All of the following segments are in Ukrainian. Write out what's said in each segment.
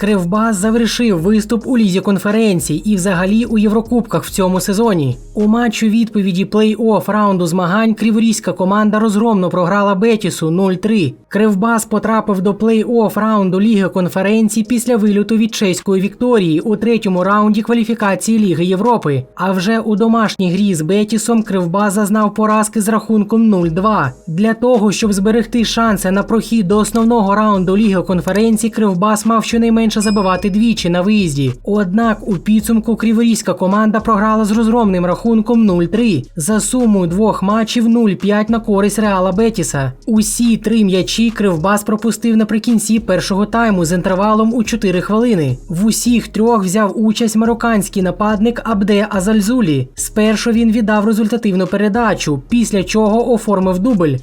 Кривбас завершив виступ у лізі конференцій і взагалі у Єврокубках в цьому сезоні. У матчу відповіді плей-офф раунду змагань криворізька команда розгромно програла Бетісу 0-3. Кривбас потрапив до плей-офф раунду Ліги конференцій після вильоту від чеської Вікторії у третьому раунді кваліфікації Ліги Європи. А вже у домашній грі з Бетісом Кривбас зазнав поразки з рахунком 0-2. Для того, щоб зберегти шанси на прохід до основного раунду Ліги конференцій, Кривбас мав щонайменше забивати двічі на виїзді. Однак у підсумку криворізька команда програла з розгромним рахунком 0-3 за сумою двох матчів 0-5 на користь Реала Бетіса. Усі три м'ячі Кривбас пропустив наприкінці першого тайму з інтервалом у 4 хвилини. В усіх трьох взяв участь марокканський нападник Абде Азальзулі. Спершу він віддав результативну передачу, після чого оформив дубль.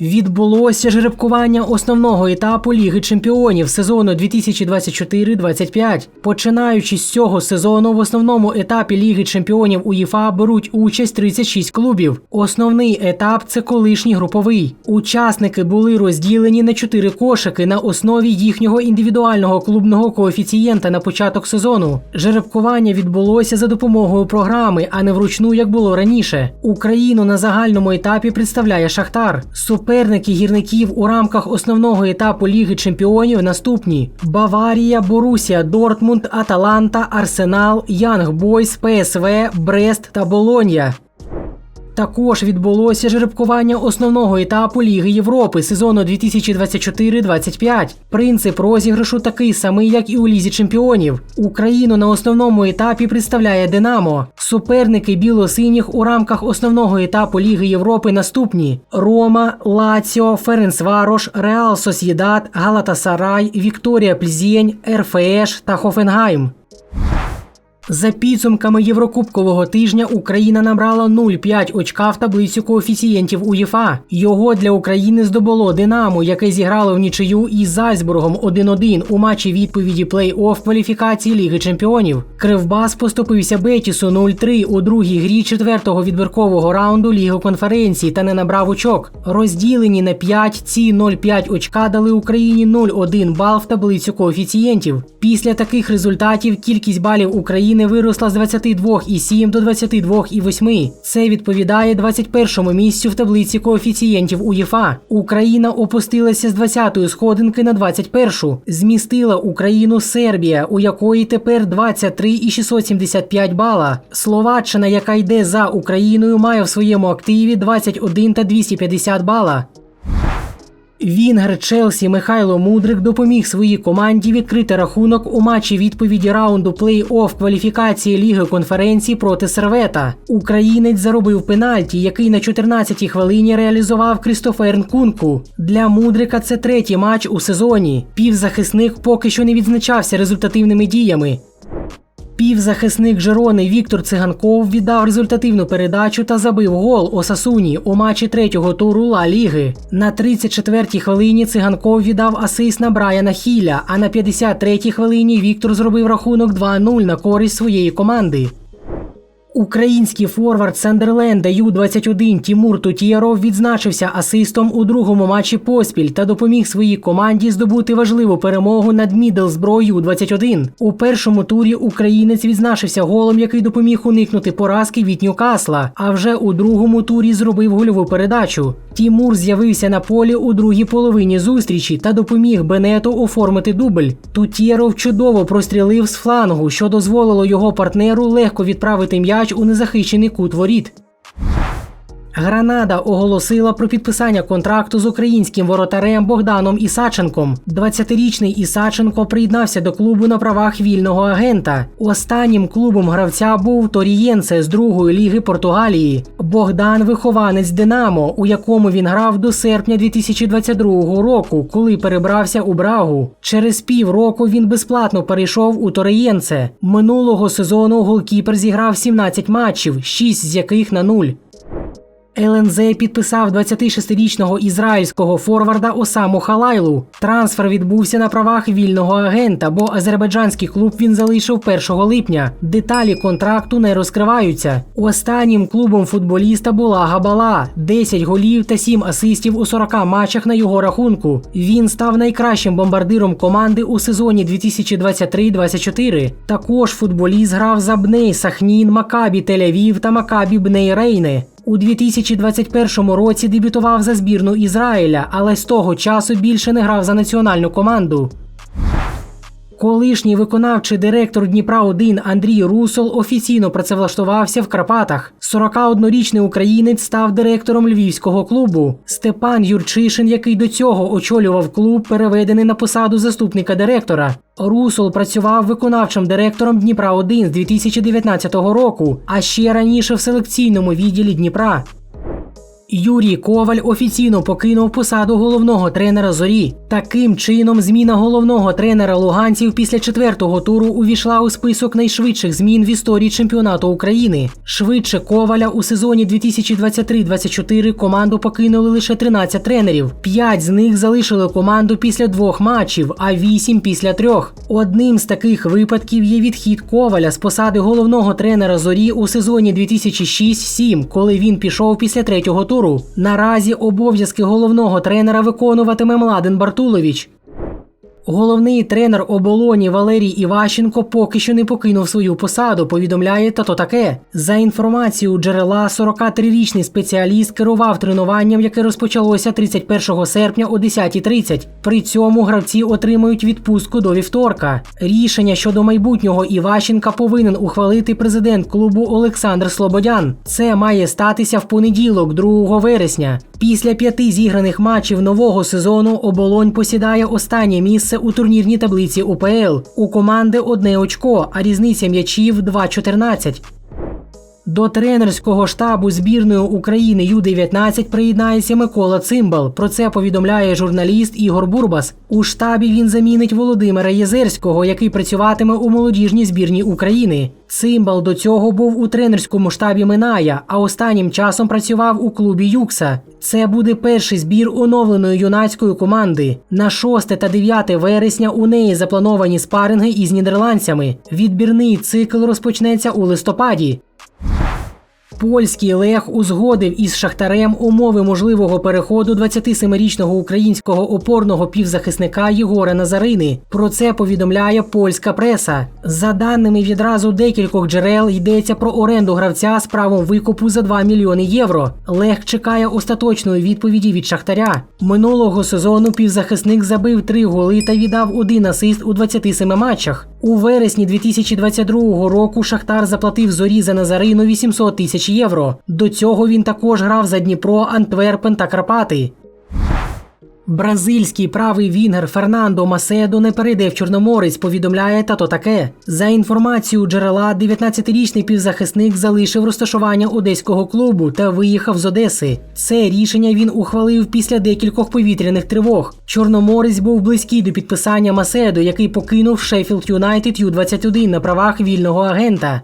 Відбулося жеребкування основного етапу Ліги Чемпіонів сезону 2024-25. Починаючи з цього сезону, в основному етапі Ліги Чемпіонів УЄФА беруть участь 36 клубів. Основний етап це колишній груповий. Учасники були розділені на 4 кошики на основі їхнього індивідуального клубного коефіцієнта на початок сезону. Жеребкування відбулося за допомогою програми, а не вручну, як було раніше. Україну на загальному етапі представляє Шахтар. Суперники гірників у рамках основного етапу Ліги Чемпіонів наступні: Баварія, Борусія, Дортмунд, Аталанта, Арсенал, Янг Бойс, ПСВ, Брест та Болонья. Також відбулося жеребкування основного етапу Ліги Європи сезону 2024-25. Принцип розіграшу такий самий, як і у Лізі Чемпіонів. Україну на основному етапі представляє Динамо. Суперники біло-синіх у рамках основного етапу Ліги Європи наступні: Рома, Лаціо, Ференцварош, Реал Сосєдат, Галатасарай, Вікторія Пльзєнь, РФЕШ та Хофенгайм. За підсумками Єврокубкового тижня Україна набрала 0,5 очка в таблицю коефіцієнтів УЄФА. Його для України здобуло Динамо, яке зіграло в нічию із Зальцбургом 1-1 у матчі відповіді плей-офф кваліфікації Ліги Чемпіонів. Кривбас поступився Бетісу 0-3 у другій грі четвертого відбіркового раунду Ліги конференції та не набрав очок. Розділені на 5, ці 0,5 очка дали Україні 0,1 бал в таблицю коефіцієнтів. Після таких результатів кількість балів України виросла з 22,7 до 22,8. Це відповідає 21-му місцю в таблиці коефіцієнтів УЄФА. Україна опустилася з 20-ї сходинки на 21-шу. Змістила Україну Сербія, у якої тепер 23,675 бала. Словаччина, яка йде за Україною, має в своєму активі 21 та 250 бала. Вінгер Челсі Михайло Мудрик допоміг своїй команді відкрити рахунок у матчі відповіді раунду плей-офф кваліфікації Ліги конференції проти Сервета. Українець заробив пенальті, який на 14-й хвилині реалізував Крістофер Нкунку. Для Мудрика це третій матч у сезоні. Півзахисник поки що не відзначався результативними діями. Півзахисник Жерони Віктор Циганков віддав результативну передачу та забив гол Осасуні у матчі третього туру Ла Ліги. На 34-й хвилині Циганков віддав асист на Брайана Хіля, а на 53-й хвилині Віктор зробив рахунок 2-0 на користь своєї команди. Український форвард Сандерленда Ю-21 Тімур Тутєров відзначився асистом у другому матчі поспіль та допоміг своїй команді здобути важливу перемогу над Мідлсбро Ю-21. У першому турі українець відзначився голом, який допоміг уникнути поразки від Ньюкасла. А вже у другому турі зробив гольову передачу. Тімур з'явився на полі у другій половині зустрічі та допоміг Бенету оформити дубль. Тутєров чудово прострілив з флангу, що дозволило його партнеру легко відправити м'яч у незахищений кут воріт. Гранада оголосила про підписання контракту з українським воротарем Богданом Ісаченком. 20-річний Ісаченко приєднався до клубу на правах вільного агента. Останнім клубом гравця був Торієнце з другої ліги Португалії. Богдан вихованець Динамо, у якому він грав до серпня 2022 року, коли перебрався у Брагу. Через півроку він безплатно перейшов у Торієнце. Минулого сезону голкіпер зіграв 17 матчів, 6 з яких на нуль. ЛНЗ підписав 26-річного ізраїльського форварда Осаму Халайлу. Трансфер відбувся на правах вільного агента, бо азербайджанський клуб він залишив 1 липня. Деталі контракту не розкриваються. Останнім клубом футболіста була Габала, 10 голів та 7 асистів у 40 матчах на його рахунку. Він став найкращим бомбардиром команди у сезоні 2023-24. Також футболіст грав за Бней Сахнін, Макабі Тель-Авів та Макабі Бней Рейне. У 2021 році дебютував за збірну Ізраїля, але з того часу більше не грав за національну команду. Колишній виконавчий директор Дніпра 1 Андрій Русол офіційно працевлаштувався в Карпатах. 41-річний українець став директором львівського клубу. Степан Юрчишин, який до цього очолював клуб, переведений на посаду заступника директора. Русол працював виконавчим директором Дніпра 1 з 2019 року, а ще раніше в селекційному відділі Дніпра. Юрій Коваль офіційно покинув посаду головного тренера зорі. Таким чином, зміна головного тренера луганців після четвертого туру увійшла у список найшвидших змін в історії чемпіонату України. Швидше Коваля у сезоні 2023-24 команду покинули лише 13 тренерів. П'ять з них залишили команду після двох матчів, а вісім після трьох. Одним з таких випадків є відхід Коваля з посади головного тренера зорі у сезоні 2006-7, коли він пішов після третього туру. Наразі обов'язки головного тренера виконуватиме Младен Бартулович. Головний тренер оболоні Валерій Іващенко поки що не покинув свою посаду. Повідомляє тато таке. За інформацією джерела, 43-річний спеціаліст керував тренуванням, яке розпочалося 31 серпня о 10.30. При цьому гравці отримають відпустку до вівторка. Рішення щодо майбутнього Іващенка повинен ухвалити президент клубу Олександр Слободян. Це має статися в понеділок, 2 вересня. Після п'яти зіграних матчів нового сезону оболонь посідає останнє місце у турнірній таблиці УПЛ. У команди одне очко, а різниця м'ячів 2-14. До тренерського штабу збірної України Ю-19 приєднається Микола Цимбал. Про це повідомляє журналіст Ігор Бурбас. У штабі він замінить Володимира Єзерського, який працюватиме у молодіжній збірні України. Цимбал до цього був у тренерському штабі Миная, а останнім часом працював у клубі Юкса. Це буде перший збір оновленої юнацької команди. На 6 та 9 вересня у неї заплановані спаринги із нідерландцями. Відбірний цикл розпочнеться у листопаді. Польський Лех узгодив із Шахтарем умови можливого переходу 27-річного українського опорного півзахисника Єгора Назарини. Про це повідомляє польська преса. За даними відразу декількох джерел, йдеться про оренду гравця з правом викупу за 2 мільйони євро. Лех чекає остаточної відповіді від Шахтаря. Минулого сезону півзахисник забив 3 голи та віддав один асист у 27 матчах. У вересні 2022 року Шахтар заплатив зорі за Назарину 800 тисяч євро. До цього він також грав за Дніпро, Антверпен та Карпати. Бразильський правий вінгер Фернандо Маседо не перейде в Чорноморець, повідомляє тато таке. За інформацією джерела, 19-річний півзахисник залишив розташування одеського клубу та виїхав з Одеси. Це рішення він ухвалив після декількох повітряних тривог. Чорноморець був близький до підписання Маседо, який покинув Шеффілд Юнайтед Ю-21 на правах вільного агента.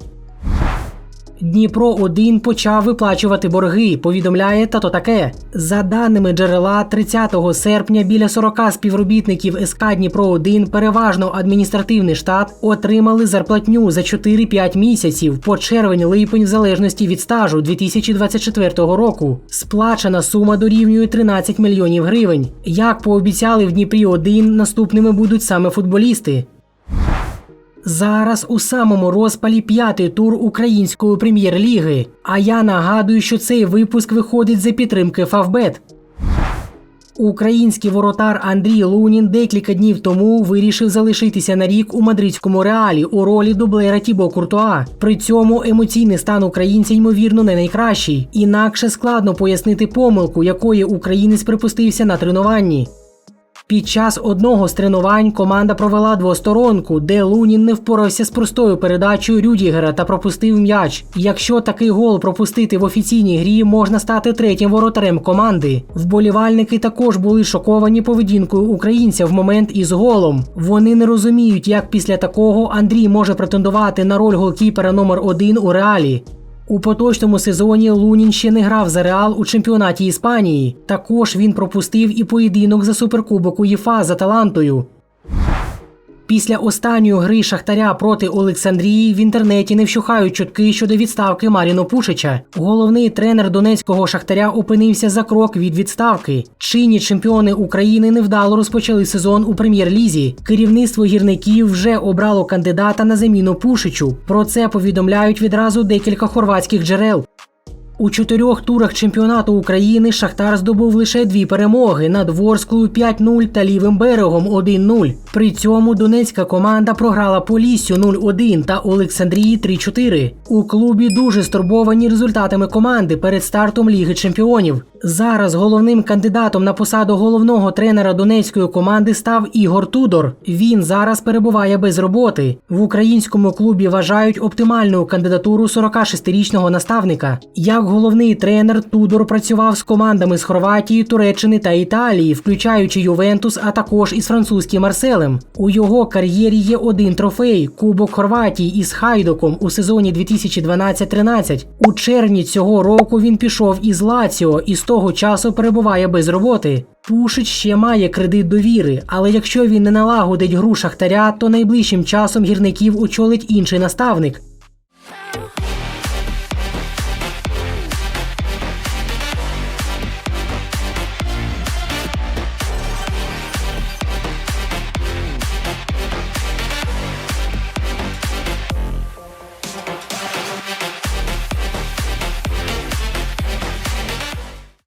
Дніпро 1 почав виплачувати борги. Повідомляє тато таке. За даними джерела, 30 серпня біля 40 співробітників СК Дніпро 1 переважно адміністративний штат, отримали зарплатню за 4-5 місяців по червень-липень в залежності від стажу 2024 року. Сплачена сума дорівнює 13 мільйонів гривень. Як пообіцяли в Дніпрі 1 наступними будуть саме футболісти. Зараз у самому розпалі п'ятий тур української прем'єр-ліги. А я нагадую, що цей випуск виходить за підтримки Фавбет. Український воротар Андрій Лунін декілька днів тому вирішив залишитися на рік у мадридському реалі у ролі дублера Тібо Куртуа. При цьому емоційний стан українця ймовірно не найкращий. Інакше складно пояснити помилку, якої українець припустився на тренуванні. Під час одного з тренувань команда провела двосторонку, де Лунін не впорався з простою передачею Рюдігера та пропустив м'яч. Якщо такий гол пропустити в офіційній грі, можна стати третім воротарем команди. Вболівальники також були шоковані поведінкою українця в момент із голом. Вони не розуміють, як після такого Андрій може претендувати на роль голкіпера номер 1 у реалі. У поточному сезоні Лунін ще не грав за Реал у чемпіонаті Іспанії. Також він пропустив і поєдинок за суперкубок УЄФА за Аталантою. Після останньої гри Шахтаря проти Олександрії в інтернеті не вщухають чутки щодо відставки Маріно Пушича. Головний тренер донецького Шахтаря опинився за крок від відставки. Чинні чемпіони України невдало розпочали сезон у прем'єр-лізі. Керівництво гірників вже обрало кандидата на заміну Пушичу. Про це повідомляють відразу декілька хорватських джерел. У чотирьох турах чемпіонату України Шахтар здобув лише дві перемоги над Ворсклою 5-0 та лівим берегом 1-0. При цьому донецька команда програла Поліссю 0-1 та Олександрії 3-4. У клубі дуже стурбовані результатами команди перед стартом Ліги Чемпіонів. Зараз головним кандидатом на посаду головного тренера донецької команди став Ігор Тудор. Він зараз перебуває без роботи. В українському клубі вважають оптимальною кандидатуру 46-річного наставника. Як головний тренер Тудор працював з командами з Хорватії, Туреччини та Італії, включаючи Ювентус, а також із французьким Марселем. У його кар'єрі є один трофей Кубок Хорватії із Хайдоком у сезоні 2012-13. У червні цього року він пішов із Лаціо і з того часу перебуває без роботи. Пушич ще має кредит довіри, але якщо він не налагодить гру шахтаря, то найближчим часом гірників очолить інший наставник.